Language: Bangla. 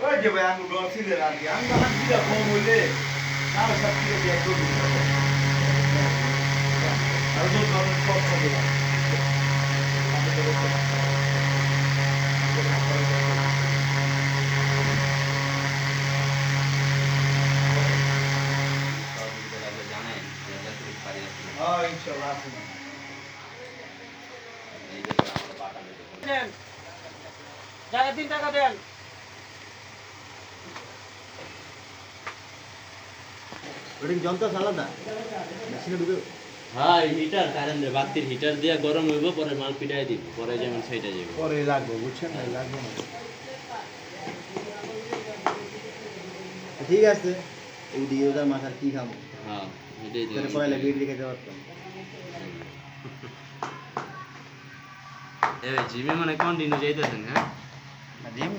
ওই যে ভাই আমি গছিলেন আর কি আমি আমার কিরা কম হইলে না সব কিরা দিয়ে করবি আর তো ধরুন সব হবে সহযোগিতা লাগলে জানেন আমরা যতটুকু পারি আসলে হ্যাঁ ইনশাআল্লাহ আসুন এই যে আমরা পাঠালে দেন টাকা তিন টাকা দেন ওটা কি আলাদা মেশিনে ঢুকে হ্যাঁ হিটার কারেন্ট বাতির হিটার দিয়ে গরম হইব পরে মাল পিটাই দিব পরে যেমন সেইটা যাবে। পরে লাগবে বুঝছেন? না লাগবে না। ঠিক আছে। এই ওদের মাথার কি খাব? হ্যাঁ। వెళ్ళిపోయాలి వీటికి అయితే వస్తాం. జీబీ మన అకౌంట్ ఇన్ని చేద్దాం అదేం